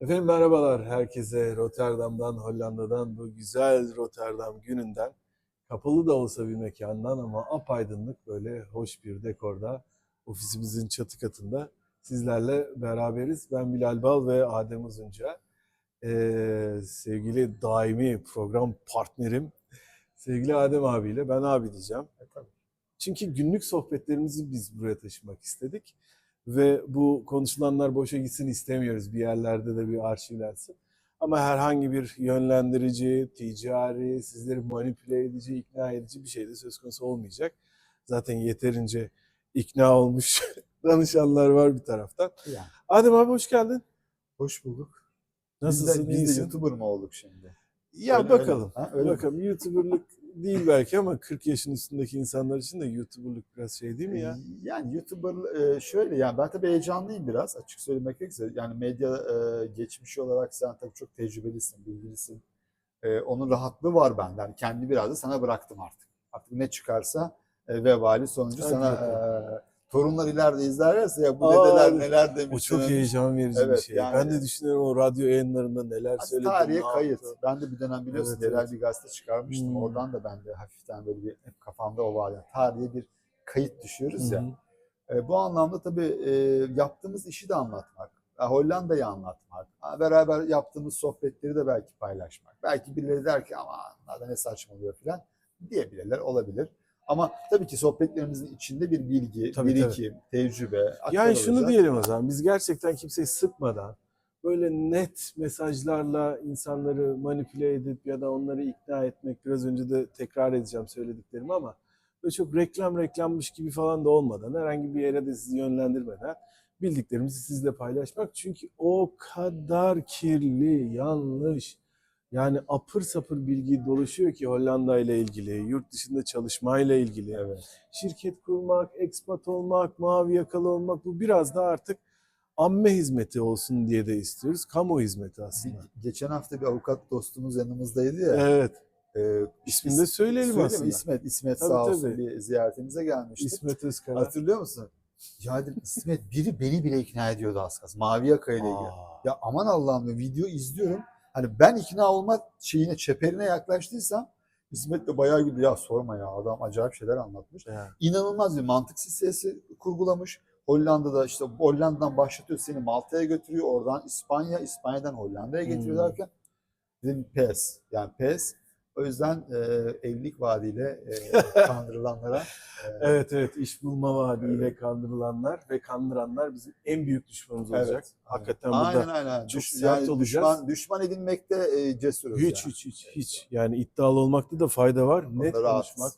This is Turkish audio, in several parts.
Efendim merhabalar herkese Rotterdam'dan, Hollanda'dan bu güzel Rotterdam gününden kapalı da olsa bir mekandan ama apaydınlık böyle hoş bir dekorda ofisimizin çatı katında sizlerle beraberiz. Ben Bilal Bal ve Adem Uzunca. Ee, sevgili daimi program partnerim sevgili Adem abiyle ben abi diyeceğim. Çünkü günlük sohbetlerimizi biz buraya taşımak istedik ve bu konuşulanlar boşa gitsin istemiyoruz. Bir yerlerde de bir arşivlensin. Ama herhangi bir yönlendirici, ticari, sizleri manipüle edici, ikna edici bir şey de söz konusu olmayacak. Zaten yeterince ikna olmuş danışanlar var bir taraftan. Yani. Adem abi hoş geldin. Hoş bulduk. Nasılsın? Biz de, biz de? YouTuber mı olduk şimdi? Ya Öyle- bakalım. öyle. Ha, öyle mi? bakalım. YouTuber'lık değil belki ama 40 yaşın üstündeki insanlar için de YouTuber'lık biraz şey değil mi ya? Yani YouTuber e, şöyle yani ben tabii heyecanlıyım biraz açık söylemek gerekirse. Yani medya e, geçmişi olarak sen tabii çok tecrübelisin, bilgilisin. E, onun rahatlığı var bende. Yani kendi biraz da sana bıraktım artık. Artık ne çıkarsa vebali sonucu Hadi sana bakalım. Torunlar ileride izlerlerse ya bu Aa, dedeler neler demiş. O çok heyecan verici bir Evet, şey. yani- ben de düşünüyorum o radyo yayınlarında neler Hadi söyledim. tarihe kayıt. yaptım. Ben de bir dönem biliyorsun Evet, yerel evet. bir gazete çıkarmıştım. Hmm. Oradan da ben de hafiften böyle bir hep kafamda o var. Yani tarihe bir kayıt düşüyoruz Hı ya. E, bu anlamda tabii e, yaptığımız işi de anlatmak, e, Hollanda'yı anlatmak, beraber yaptığımız sohbetleri de belki paylaşmak. Belki birileri der ki ama bunlar da ne saçmalıyor falan diyebilirler, olabilir. Ama tabii ki sohbetlerimizin içinde bir bilgi, Tabii, birikim, tecrübe Yani şunu aktarılacak. diyelim o zaman. Biz gerçekten kimseyi sıkmadan böyle net mesajlarla insanları manipüle edip ya da onları ikna etmek biraz önce de tekrar edeceğim söylediklerimi ama böyle çok reklam reklammış gibi falan da olmadan herhangi bir yere de sizi yönlendirmeden bildiklerimizi sizle paylaşmak. Çünkü o kadar kirli, yanlış, yani apır sapır bilgi dolaşıyor ki Hollanda ile ilgili, yurt dışında çalışmayla ilgili Evet. şirket kurmak, ekspat olmak, mavi yakalı olmak bu biraz da artık amme hizmeti olsun diye de istiyoruz. Kamu hizmeti aslında. Geçen hafta bir avukat dostumuz yanımızdaydı ya. Evet. E, İsmini de söyleyelim Söyleyeyim aslında. İsmet, İsmet Tabii, sağ olsun tabii. bir ziyaretimize gelmişti. İsmet Özkara. Hatırlıyor musun? Ya dedim İsmet biri beni bile ikna ediyordu az kalsın. Mavi yaka ile ilgili. Ya aman Allah'ım video izliyorum. Hani ben ikna olma şeyine, çeperine yaklaştıysam İsmet de bayağı güldü. Ya sorma ya adam acayip şeyler anlatmış. yani. İnanılmaz bir mantık silsilesi kurgulamış. Hollanda'da işte Hollanda'dan başlatıyor seni Malta'ya götürüyor. Oradan İspanya, İspanya'dan Hollanda'ya getiriyor Hmm. derken dedim pes. Yani pes. O yüzden e, evlilik vaadiyle e, kandırılanlara e, Evet evet iş bulma vaadiyle kandırılanlar ve kandıranlar bizim en büyük düşmanımız Evet, olacak. aynen. Hakikaten aynen burada aynen. çok Düş- yani olacağız. düşman, düşman edinmekte e, cesuruz. hiç yani. hiç hiç hiç yani iddialı olmakta da fayda var. Net Onda rahatız. konuşmak,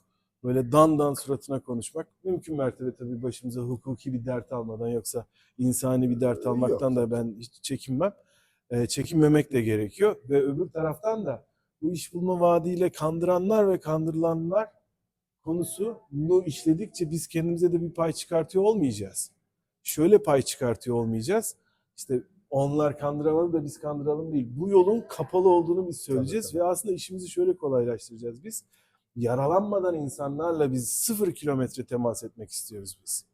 böyle dan dan suratına konuşmak. Mümkün mertebe tabii başımıza hukuki bir dert almadan yoksa insani bir dert Yok. almaktan da ben hiç çekinmem. Ee, çekinmemek de gerekiyor ve öbür taraftan da bu iş bulma vaadiyle kandıranlar ve kandırılanlar konusunu işledikçe biz kendimize de bir pay çıkartıyor olmayacağız. Şöyle pay çıkartıyor olmayacağız. İşte onlar kandıramalı da biz kandıralım değil. Bu yolun kapalı olduğunu biz söyleyeceğiz tabii. ve aslında işimizi şöyle kolaylaştıracağız biz. Yaralanmadan insanlarla biz sıfır kilometre temas etmek istiyoruz biz.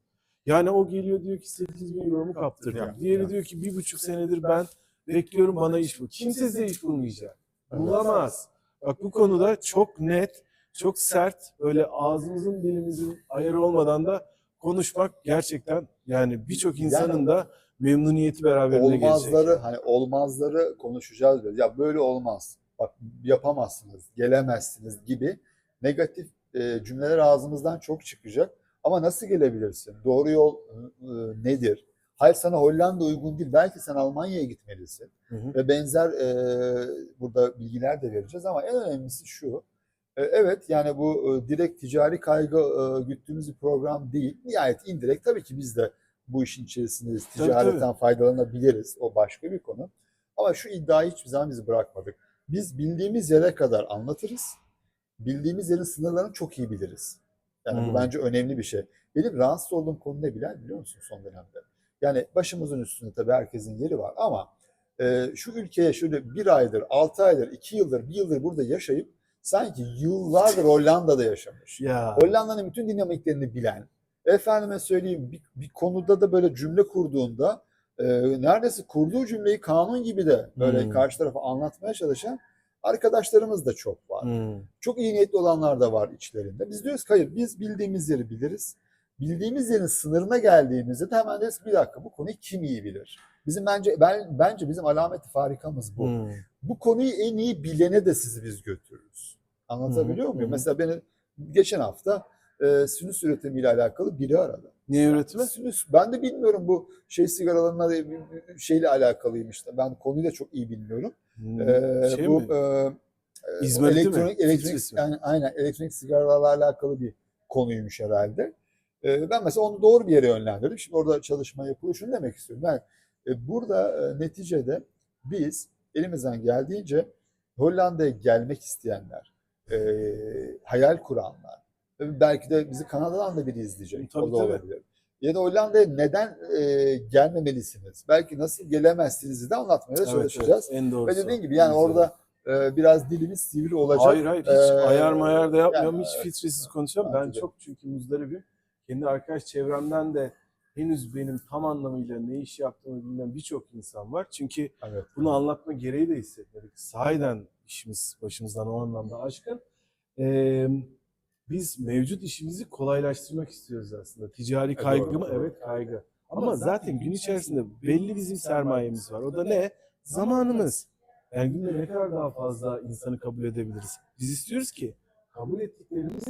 Yani o geliyor diyor ki 8 bin euromu kaptırdım. Diğeri ya. diyor ki bir buçuk senedir ben bekliyorum bana iş bul. Kimse size iş bulmayacak. Bulamaz. Bak bu konuda çok net, çok sert, böyle ağzımızın dilimizin ayarı olmadan da konuşmak gerçekten yani birçok insanın da memnuniyeti beraberinde gelecek. olmazları hani olmazları konuşacağız biraz. Ya böyle olmaz. Bak yapamazsınız, gelemezsiniz gibi negatif e, cümleler ağzımızdan çok çıkacak. Ama nasıl gelebilirsin? Doğru yol e, nedir? Hayır sana Hollanda uygun değil. Belki sen Almanya'ya gitmelisin. Hı hı. Ve benzer e, burada bilgiler de vereceğiz ama en önemlisi şu. E, evet yani bu e, direkt ticari kaygı e, güttüğümüz bir program değil. Nihayet indirekt tabii ki biz de bu işin içerisindeyiz. Tabii, Ticaretten faydalanabiliriz. O başka bir konu. Ama şu iddiayı hiçbir zaman biz bırakmadık. Biz bildiğimiz yere kadar anlatırız. Bildiğimiz yerin sınırlarını çok iyi biliriz. Yani Hmm. bu bence önemli bir şey. Benim rahatsız olduğum konu ne biliyor musun son dönemde? Yani başımızın üstünde tabii herkesin yeri var ama e, şu ülkeye şöyle bir aydır, altı aydır, iki yıldır, bir yıldır burada yaşayıp sanki yıllardır Hollanda'da yaşamış. Ya Hollanda'nın bütün dinamiklerini bilen, efendime söyleyeyim bir, bir konuda da böyle cümle kurduğunda e, neredeyse kurduğu cümleyi kanun gibi de böyle Hmm. karşı tarafa anlatmaya çalışan arkadaşlarımız da çok var. Hmm. Çok iyi niyetli olanlar da var içlerinde. Biz diyoruz ki hayır biz bildiğimiz yeri biliriz. Bildiğimiz yerin sınırına geldiğimizde de hemen deriz ki bir dakika bu konuyu kim iyi bilir? Bizim bence ben bence bizim alameti farikamız bu. Hmm. Bu konuyu en iyi bilene de sizi biz götürürüz. Anlatabiliyor hı, muyum? Mesela beni geçen hafta e, sinüs üretimiyle alakalı biri aradı. Ne üretimi? Sinüs, ben de bilmiyorum bu şey sigaralarına şeyle alakalıymış da. Ben konuyu da çok iyi bilmiyorum. Hmm. Ee, şey bu mi? e, e, İzmariti mi? elektronik, elektronik, yani, aynen elektronik sigaralarla alakalı bir konuymuş herhalde. Ee, ben mesela onu doğru bir yere yönlendirdim. Şimdi orada çalışma yapılıyor. Şunu demek istiyorum. Yani e, burada e, neticede biz elimizden geldiğince Hollanda'ya gelmek isteyenler, e, hayal kuranlar, belki de bizi Kanada'dan da biri izleyecek. Tabii, o da tabii. olabilir. Ya da Hollanda'ya neden e, gelmemelisiniz? Belki nasıl gelemezsiniz de anlatmaya Evet, çalışacağız. evet, en doğrusu. Ve dediğin gibi yani orada e, biraz dilimiz sivri olacak. Hayır hayır hiç Ee, ayar mayar da yapmıyorum. yani, hiç evet. filtresiz konuşuyorum. Ben de. çok çünkü muzdaribim. Kendi arkadaş çevremden de henüz benim tam anlamıyla ne iş yaptığımı bilmeyen birçok insan var. Çünkü Evet. bunu anlatma gereği de hissetmedik. Sahiden işimiz başımızdan o anlamda aşkın. Ee, biz mevcut işimizi kolaylaştırmak istiyoruz aslında. Ticari doğru, kaygı mı? doğru. Evet kaygı. Ama zaten gün içerisinde belli bizim sermayemiz var. O da ne? Zamanımız. Yani günde ne kadar daha fazla insanı kabul edebiliriz? Biz istiyoruz ki kabul ettiklerimiz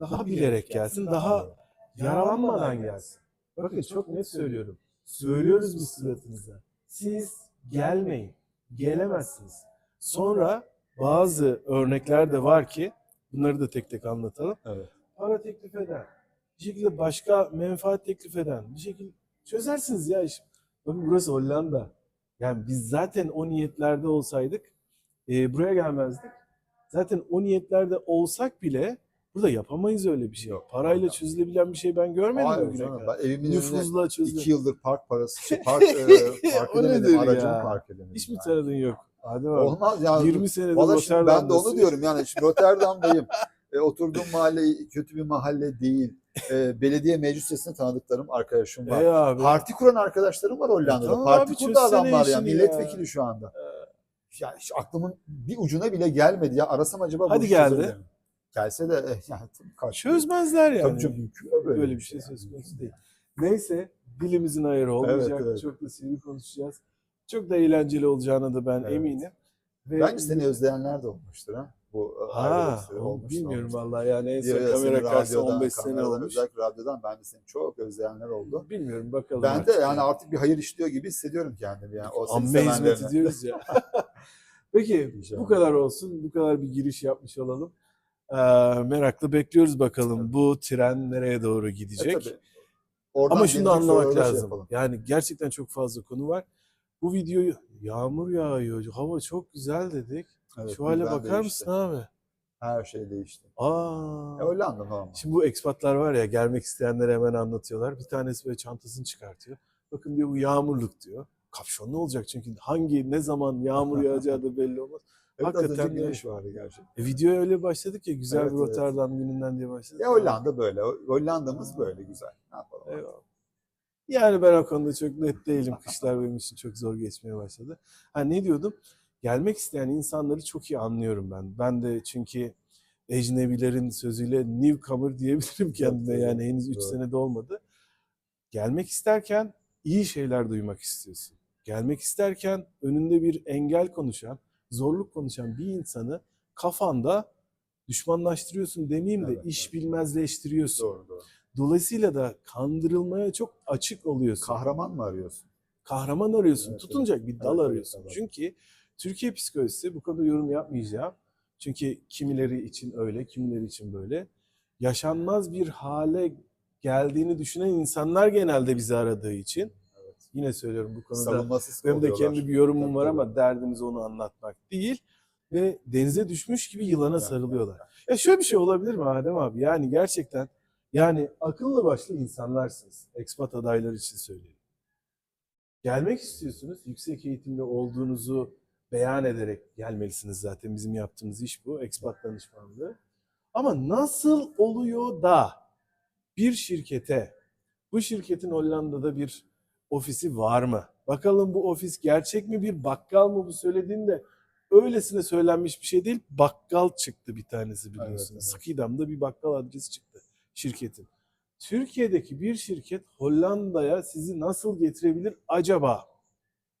daha bilerek gelsin, daha yaralanmadan gelsin. Bakın çok net söylüyorum. Söylüyoruz biz suratınıza. Siz gelmeyin. Gelemezsiniz. Sonra bazı örnekler de var ki bunları da tek tek anlatalım. Evet. Para teklif eden, bir şekilde başka menfaat teklif eden, bir şekilde çözersiniz ya iş. Bakın burası Hollanda. Yani biz zaten o niyetlerde olsaydık e, buraya gelmezdik. Zaten o niyetlerde olsak bile burada yapamayız öyle bir şey. Yok, Parayla Hollanda. çözülebilen bir şey ben görmedim Hayır bugüne canım, kadar. ben evimin Nüfuzla iki çözülen. yıldır park parası, şey, park, e, park edemedim, aracımı park edemedim. Hiç mi yani. tanıdığın yok? Hadi bak. Olmaz ya. 20 senedir şimdi ben de Rotterdam'dasın. onu diyorum yani şimdi Rotterdam'dayım. E, oturduğum mahalle kötü bir mahalle değil. E, belediye meclis üyesinde tanıdıklarım, arkadaşım var. E abi. Parti kuran arkadaşlarım var Hollanda'da. tamam Parti abi, kurdu adamlar ya. işini ya. Milletvekili şu anda. Ya hiç aklımın bir ucuna bile gelmedi ya. Arasam acaba Hadi geldi. çözebilir mi? Gelse de eh, yani. Çözmezler yani. Tabii canım, mümkün mü Böyle, bir şey söz konusu değil. Neyse dilimizin ayarı olmayacak. evet. Çok da sivri konuşacağız. Çok da eğlenceli olacağına da ben Evet. eminim. Ve Bence seni özleyenler de olmuştur ha. Bu ha, olmuştur, bilmiyorum olmuştur. vallahi yani en son kamera karşısında radyodan, 15 sene olmuş. Özellikle radyodan ben de seni çok özleyenler oldu. Bilmiyorum bakalım. Ben de artık yani artık bir hayır işliyor gibi hissediyorum kendimi yani. O Amme hizmeti sevenlerine. diyoruz ya. Peki İnşallah. bu kadar olsun. Bu kadar bir giriş yapmış olalım. Ee, merakla bekliyoruz bakalım Tabii. bu tren nereye doğru E, gidecek. tabii. Oradan Ama şunu da gelecek anlamak sorulara şey lazım. yapalım. yani gerçekten çok fazla konu var. Bu videoyu yağmur yağıyor, hava çok güzel dedik. Evet, Şu hale birden bakar değişti. mısın abi? Her şey değişti. Aa. E, Hollanda normal. Şimdi bu ekspatlar var ya gelmek isteyenlere hemen anlatıyorlar. Bir tanesi böyle çantasını çıkartıyor. Bakın diyor bu yağmurluk diyor. Kapşonlu olacak çünkü hangi ne zaman yağmur yağacağı da belli olmaz. Evet, hakikaten güneş vardı gerçekten. E, videoya öyle başladık ya güzel Evet, bir evet. Rotterdam gününden diye başladık. Ya Hollanda böyle. Hollanda'mız böyle güzel. Ne yapalım? Eyvallah. Yani ben o konuda çok net değilim. Kışlar benim için çok zor geçmeye başladı. Ha ne diyordum? Gelmek isteyen insanları çok iyi anlıyorum ben. Ben de çünkü ecnebilerin sözüyle newcomer diyebilirim kendime. Yani henüz 3 doğru. senede olmadı. Gelmek isterken iyi şeyler duymak istiyorsun. Gelmek isterken önünde bir engel konuşan, zorluk konuşan bir insanı kafanda düşmanlaştırıyorsun demeyeyim de Evet, iş evet. bilmezleştiriyorsun. Doğru doğru. Dolayısıyla da kandırılmaya çok açık oluyorsun. Kahraman mı arıyorsun? Kahraman arıyorsun, Evet, tutunacak bir dal Evet, evet, arıyorsun. evet. Çünkü Türkiye psikolojisi bu konuda yorum yapmayacağım. Çünkü kimileri için öyle, kimileri için böyle. Yaşanmaz bir hale geldiğini düşünen insanlar genelde bizi aradığı için. Yine söylüyorum bu konuda. Savunmasız Benim de kendi bir yorumum Tabii, var tabii. ama derdimiz onu anlatmak değil. Ve denize düşmüş gibi yılana Evet, sarılıyorlar. Ya şöyle bir şey olabilir mi Adem abi? Yani gerçekten yani akıllı başlı insanlarsınız. Ekspat adaylar için söylüyorum. Gelmek istiyorsunuz. Yüksek eğitimli olduğunuzu beyan ederek gelmelisiniz zaten. Bizim yaptığımız iş bu. Ekspat danışmanlığı. Ama nasıl oluyor da bir şirkete, bu şirketin Hollanda'da bir ofisi var mı? Bakalım bu ofis gerçek mi bir bakkal mı bu söylediğinde öylesine söylenmiş bir şey değil. Bakkal çıktı bir tanesi biliyorsunuz. evet. Skidam'da bir bakkal adresi çıktı şirketin. Türkiye'deki bir şirket Hollanda'ya sizi nasıl getirebilir acaba?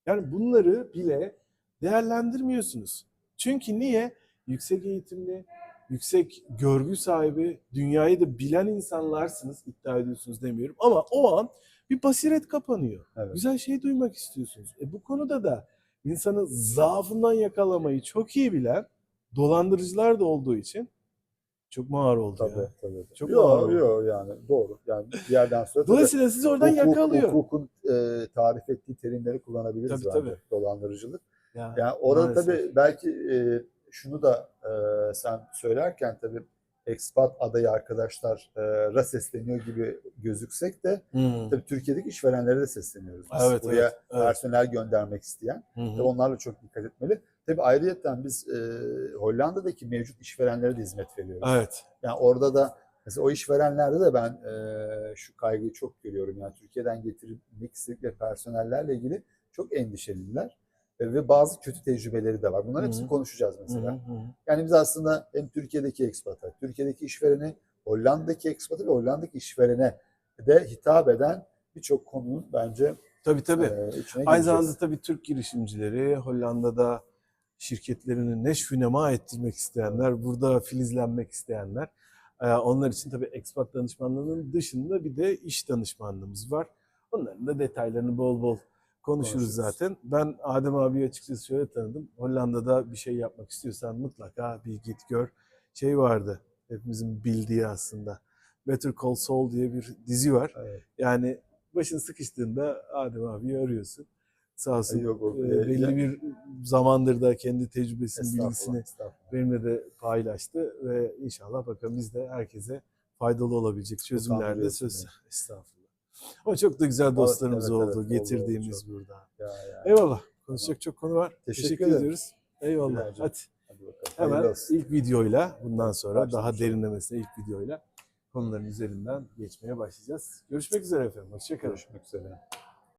Yani bunları bile değerlendirmiyorsunuz. Çünkü niye? Yüksek eğitimli, yüksek görgü sahibi, dünyayı da bilen insanlarsınız iddia ediyorsunuz demiyorum. Ama o an bir basiret kapanıyor. Evet. Güzel şey duymak istiyorsunuz. E bu konuda da insanı zaafından yakalamayı çok iyi bilen dolandırıcılar da olduğu için çok mağar oldu Tabii ya. tabii. Çok Yok ağır oldu. yok yani doğru. Yani bir yerden sonra Dolayısıyla sizi oradan hukuk- yakalıyor. Hukukun e, tarif ettiği terimleri kullanabiliriz Tabii, bence. tabii. Dolandırıcılık. Ya, Yani orada maalesef. tabii belki e, şunu da e, sen söylerken tabii expat adayı arkadaşlara sesleniyor gibi gözüksek de Hmm. tabii Türkiye'deki işverenlere de sesleniyoruz. Biz Evet, buraya evet, evet. personel göndermek isteyen hı. ve onlarla çok dikkat etmeli. Tabii ayrıyetten biz e, Hollanda'daki mevcut işverenlere de hizmet veriyoruz. Evet. Yani orada da mesela o işverenlerde de ben e, şu kaygıyı çok görüyorum. Yani Türkiye'den getirmek istedikleri personellerle ilgili çok endişeliler. E, ve bazı kötü tecrübeleri de var. Bunların hepsini konuşacağız mesela. hı hı. Yani biz aslında hem Türkiye'deki ekspata, Türkiye'deki işverene, Hollanda'daki ekspata ve Hollanda'daki işverene de hitap eden birçok konunun bence Tabii tabii. e, içine Aynı zamanda tabii Türk girişimcileri Hollanda'da şirketlerini neşvünema ettirmek isteyenler, burada filizlenmek isteyenler. e, Onlar için tabii expat danışmanlığının dışında bir de iş danışmanlığımız var. Onların da detaylarını bol bol konuşuruz Konuşuruz. zaten. Ben Adem abi açıkçası şöyle tanıdım. Hollanda'da bir şey yapmak istiyorsan mutlaka bir git gör. Şey vardı, hepimizin bildiği aslında. Better Call Saul diye bir dizi var. Evet. Yani başın sıkıştığında Adem abi arıyorsun. Sağ olsun Yok, o- e, e, belli ya- bir zamandır da kendi tecrübesini, Estağfurullah, bilgisini estağfurullah. benimle de paylaştı ve inşallah bakalım biz de herkese faydalı olabilecek çözümlerde söz. beni. Estağfurullah. Ama çok da güzel dostlarımız evet, evet, oldu oldu, getirdiğimiz oldu burada. Ya, ya. Eyvallah. Konuşacak çok konu var. Teşekkür Teşekkür, ediyoruz. Eyvallah. Hadi bakalım. hemen Hayırlı olsun. ilk videoyla bundan sonra daha Başlamış olalım. derinlemesine ilk videoyla konuların üzerinden geçmeye başlayacağız. Görüşmek üzere efendim. Hoşçakalın. Görüşmek üzere.